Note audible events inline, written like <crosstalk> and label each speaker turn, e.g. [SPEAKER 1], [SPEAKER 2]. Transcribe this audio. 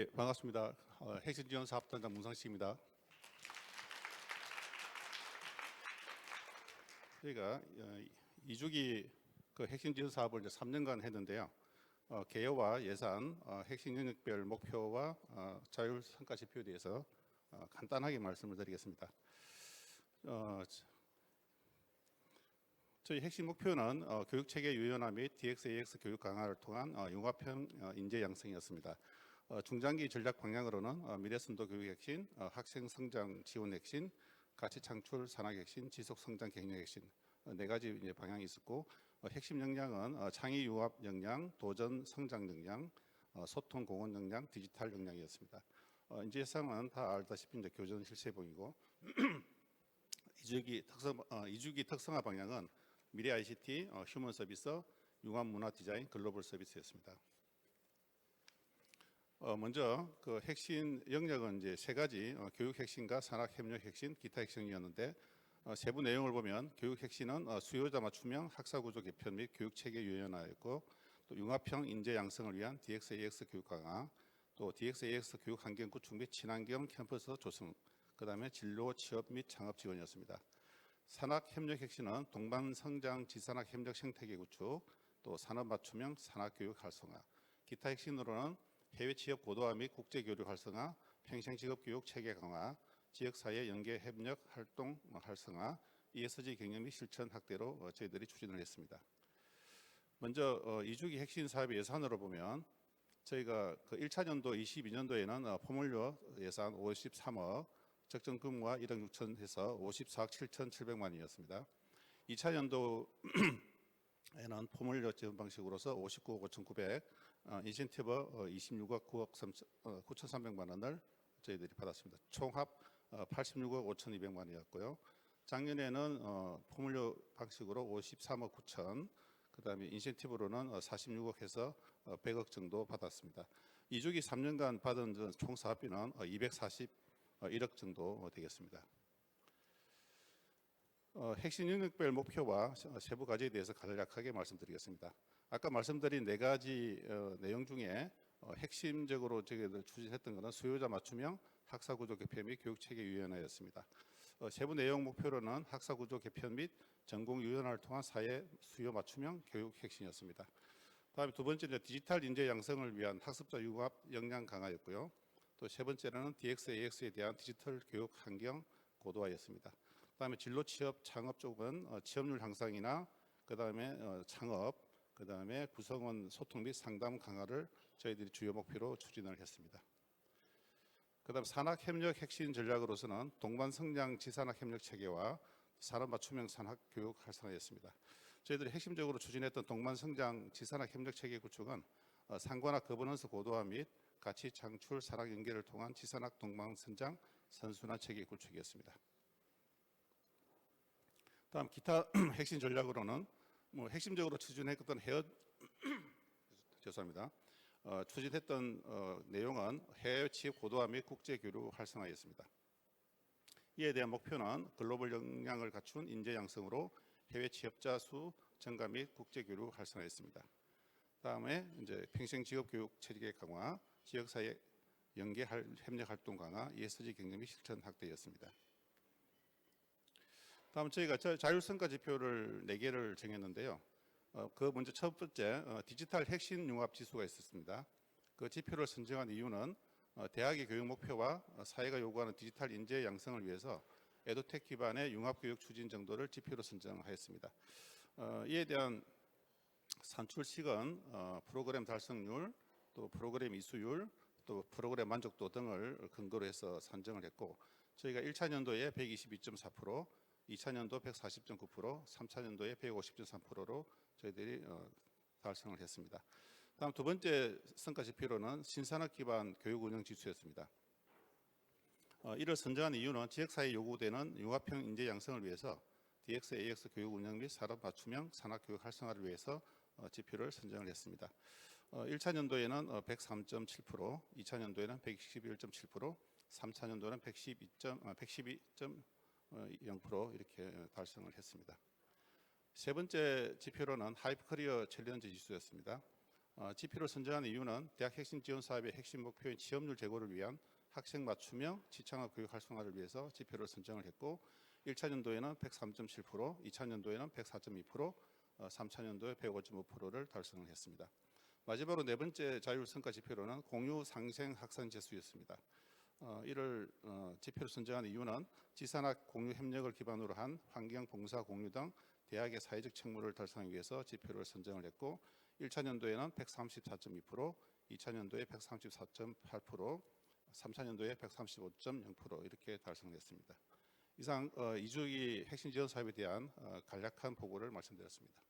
[SPEAKER 1] 네, 반갑습니다. 어, 핵심지원 사업단장 문상식입니다. 저희가 어, 이주기 그 핵심지원 사업을 이제 3년간 했는데요. 어, 개요와 예산, 어, 핵심 영역별 목표와 어, 자율 성과 지표에 대해서 어, 간단하게 말씀을 드리겠습니다. 어, 저희 핵심 목표는 어, 교육 체계 유연화 및 DX, AX 교육 강화를 통한 어, 융합형 어, 인재 양성이었습니다. 어, 중장기 전략 방향으로는 어, 미래선도 교육 핵심, 어, 학생 성장 지원 핵심, 가치 창출 산학 핵심, 지속 성장 경력 핵심 어, 네 가지 방향이 있었고 어, 핵심 역량은 어, 창의 융합 역량, 도전 성장 역량, 어, 소통 공헌 역량, 디지털 역량이었습니다. 어, 인재 예상은 다 알다시피 이제 교전 실세봉이고 <clears throat> 이주기 특성 어, 이주기 특성화 방향은 미래 ICT, 어, 휴먼 서비스, 융합 문화 디자인, 글로벌 서비스였습니다. 어, 먼저 그 핵심 영역은 이제 세 가지 어, 교육 핵심과 산학 협력 핵심, 기타 핵심이었는데 어, 세부 내용을 보면 교육 핵심은 어, 수요자 맞춤형 학사 구조 개편 및 교육 체계 유연화였고 또 융합형 인재 양성을 위한 DX, AX 교육 강화, 또 DX, AX 교육 환경 구축 및 친환경 캠퍼스 조성, 그다음에 진로 취업 및 창업 지원이었습니다. 산학 협력 핵심은 동반 성장 지산학 협력 생태계 구축, 또 산업 맞춤형 산학 교육 활성화, 기타 핵심으로는 해외 취업 고도화 및 국제 교류 활성화, 평생 직업 교육 체계 강화, 지역 사회 연계 협력 활동 활성화, ESG 경영 및 실천 확대로 어, 저희들이 추진을 했습니다. 먼저 어, 이주기 핵심 사업의 예산으로 보면 저희가 그 1차 년도 22년도에는 어, 포물료 예산 53억, 적정 금과 1억 6천 해서 54억 7천 7백만 원이었습니다. 2차 연도 <clears throat> 에는 포물료 지원 방식으로서 59억 5천 9백, 어, 인센티브 어, 26억 9억 3, 어, 9천 3백만 원을 저희들이 받았습니다. 총합 어, 86억 5천 2백만 원이었고요. 작년에는 어, 포물료 방식으로 53억 9천, 그 다음에 인센티브로는 어, 46억 해서 어, 100억 정도 받았습니다. 이주기 3년간 받은 저총 사업비는 어, 241억 정도 어, 되겠습니다. 어, 핵심 영역별 목표와 어, 세부 과제에 대해서 간략하게 말씀드리겠습니다. 아까 말씀드린 네 가지 어, 내용 중에 어, 핵심적으로 저희들 추진했던 것은 수요자 맞춤형 학사 구조 개편 및 교육 체계 유연화였습니다. 어, 세부 내용 목표로는 학사 구조 개편 및 전공 유연화를 통한 사회 수요 맞춤형 교육 핵심이었습니다. 다음에 두 번째는 디지털 인재 양성을 위한 학습자 융합 역량 강화였고요. 또 세 번째로는 DX, AX에 대한 디지털 교육 환경 고도화였습니다. 그다음에 진로 취업 창업 쪽은 어, 취업률 향상이나 그다음에 어, 창업, 그다음에 구성원 소통 및 상담 강화를 저희들이 주요 목표로 추진을 했습니다. 그다음 산학 협력 핵심 전략으로서는 동반 성장 지산학 협력 체계와 산업 맞춤형 산학 교육 활성화였습니다. 저희들이 핵심적으로 추진했던 동반 성장 지산학 협력 체계 구축은 어, 상관학 거버넌스 고도화 및 가치 창출 산학 연계를 통한 지산학 동반 성장 선순환 체계 구축이었습니다. 다음 기타 <clears throat> 핵심 전략으로는 뭐 핵심적으로 추진했던 해외 <clears throat> 죄송합니다. 어, 추진했던 어, 내용은 해외 취업 고도화 및 국제 교류 활성화였습니다. 이에 대한 목표는 글로벌 역량을 갖춘 인재 양성으로 해외 취업자 수 증가 및 국제 교류 활성화였습니다. 다음에 이제 평생 직업 교육 체계 강화, 지역 사회 연계 할- 협력 활동 강화, ESG 경영 및 실천 확대였습니다. 다음 저희가 저 자율성과 지표를 네 개를 정했는데요. 어, 그 먼저 첫 번째 어, 디지털 핵심 융합 지수가 있었습니다. 그 지표를 선정한 이유는 어, 대학의 교육 목표와 어, 사회가 요구하는 디지털 인재 양성을 위해서 에도텍 기반의 융합 교육 추진 정도를 지표로 선정하였습니다. 어, 이에 대한 산출식은 어, 프로그램 달성률, 또 프로그램 이수율, 또 프로그램 만족도 등을 근거로 해서 산정을 했고 저희가 1차 년도에 122.4%, 2차 년도 140.9%, 3차 년도에 150.3%로 저희들이 어, 달성을 했습니다. 다음 두 번째 성과 지표로는 신산업 기반 교육 운영 지수였습니다. 어, 이를 선정한 이유는 지역사회 요구되는 융합형 인재 양성을 위해서 DX, AX 교육 운영 및 산업 맞춤형 산학 교육 활성화를 위해서 어, 지표를 선정을 했습니다. 어, 1차 년도에는 어, 103.7%, 2차 년도에는 111.7%, 3차 년도는 112. 어, 112.0% 이렇게 달성을 했습니다. 세 번째 지표로는 하이퍼 커리어 챌린지 지수였습니다. 어, 지표를 선정한 이유는 대학 핵심 지원 사업의 핵심 목표인 취업률 제고를 위한 학생 맞춤형 지창학 교육 활성화를 위해서 지표를 선정을 했고 1차 년도에는 103.7%, 2차 년도에는 104.2%, 어, 3차 년도에 105.5%를 달성을 했습니다. 마지막으로 네 번째 자율 성과 지표로는 공유 상생 학생 지수였습니다. 어, 이를 어, 지표로 선정한 이유는 지산학 공유 협력을 기반으로 한 환경 봉사 공유 등 대학의 사회적 책무를 달성하기 위해서 지표를 선정을 했고 1차 년도에는 134.2%, 2차 년도에 134.8%, 3차 년도에 135.0% 이렇게 달성됐습니다. 이상 어, 2주기 핵심 지원 사업에 대한 어, 간략한 보고를 말씀드렸습니다.